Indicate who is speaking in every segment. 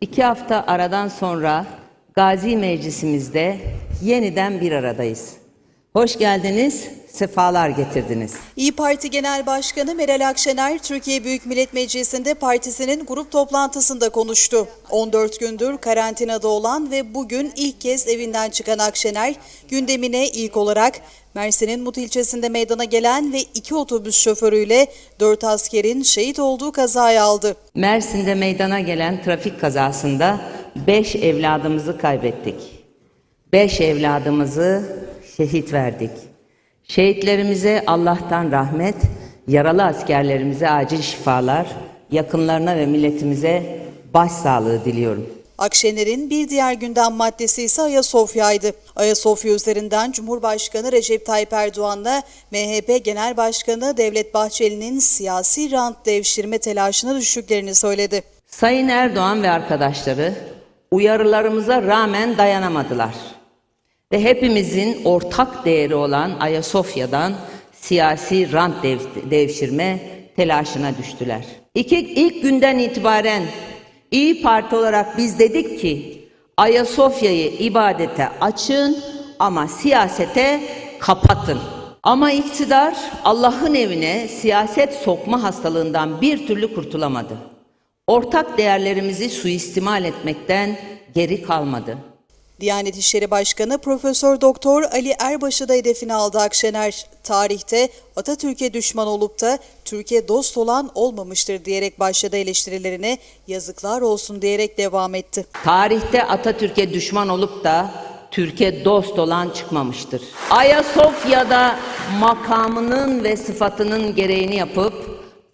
Speaker 1: İki hafta aradan sonra Gazi Meclisimizde yeniden bir aradayız. Hoş geldiniz, sefalar getirdiniz.
Speaker 2: İyi Parti Genel Başkanı Meral Akşener, Türkiye Büyük Millet Meclisi'nde partisinin grup toplantısında konuştu. 14 gündür karantinada olan ve bugün ilk kez evinden çıkan Akşener, gündemine ilk olarak Mersin'in Mut ilçesinde meydana gelen ve iki otobüs şoförüyle dört askerin şehit olduğu kazayı aldı.
Speaker 1: Mersin'de meydana gelen trafik kazasında beş evladımızı kaybettik. Beş evladımızı şehit verdik. Şehitlerimize Allah'tan rahmet, yaralı askerlerimize acil şifalar, yakınlarına ve milletimize başsağlığı diliyorum.
Speaker 2: Akşener'in bir diğer gündem maddesi ise Ayasofya'ydı. Ayasofya üzerinden Cumhurbaşkanı Recep Tayyip Erdoğan'la MHP Genel Başkanı Devlet Bahçeli'nin siyasi rant devşirme telaşına düştüklerini söyledi.
Speaker 1: Sayın Erdoğan ve arkadaşları uyarılarımıza rağmen dayanamadılar. Ve hepimizin ortak değeri olan Ayasofya'dan siyasi rant dev- devşirme telaşına düştüler. İki, ilk günden itibaren İyi Parti olarak biz dedik ki Ayasofya'yı ibadete açın ama siyasete kapatın. Ama iktidar Allah'ın evine siyaset sokma hastalığından bir türlü kurtulamadı. Ortak değerlerimizi suistimal etmekten geri kalmadı.
Speaker 2: Diyanet İşleri Başkanı Profesör Doktor Ali Erbaş'ı da hedefine aldı Akşener. Tarihte Atatürk'e düşman olup da Türkiye dost olan olmamıştır diyerek başladı eleştirilerine yazıklar olsun diyerek devam etti.
Speaker 1: Tarihte Atatürk'e düşman olup da Türkiye dost olan çıkmamıştır. Ayasofya'da makamının ve sıfatının gereğini yapıp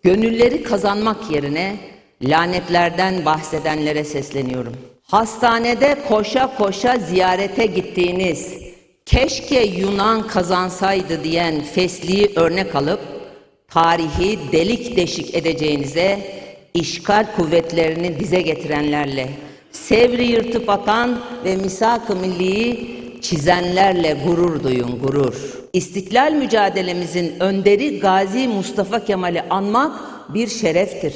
Speaker 1: gönülleri kazanmak yerine lanetlerden bahsedenlere sesleniyorum. Hastanede koşa koşa ziyarete gittiğiniz, keşke Yunan kazansaydı diyen Fesli'yi örnek alıp tarihi delik deşik edeceğinize işgal kuvvetlerini dize getirenlerle, Sevri yırtıp atan ve misak-ı milliyi çizenlerle gurur duyun gurur. İstiklal mücadelemizin önderi Gazi Mustafa Kemal'i anmak bir şereftir.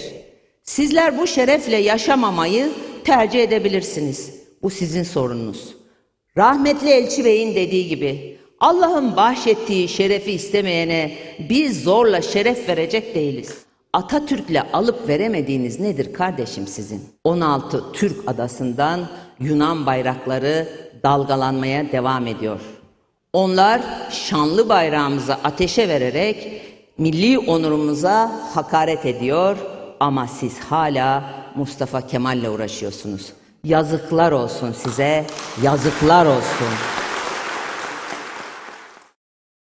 Speaker 1: Sizler bu şerefle yaşamamayı tercih edebilirsiniz. Bu sizin sorununuz. Rahmetli Elçi Bey'in dediği gibi Allah'ın bahşettiği şerefi istemeyene biz zorla şeref verecek değiliz. Atatürk'le alıp veremediğiniz nedir kardeşim sizin? 16 Türk adasından Yunan bayrakları dalgalanmaya devam ediyor. Onlar şanlı bayrağımızı ateşe vererek milli onurumuza hakaret ediyor ama siz hala Mustafa Kemal'le uğraşıyorsunuz. Yazıklar olsun size, yazıklar olsun.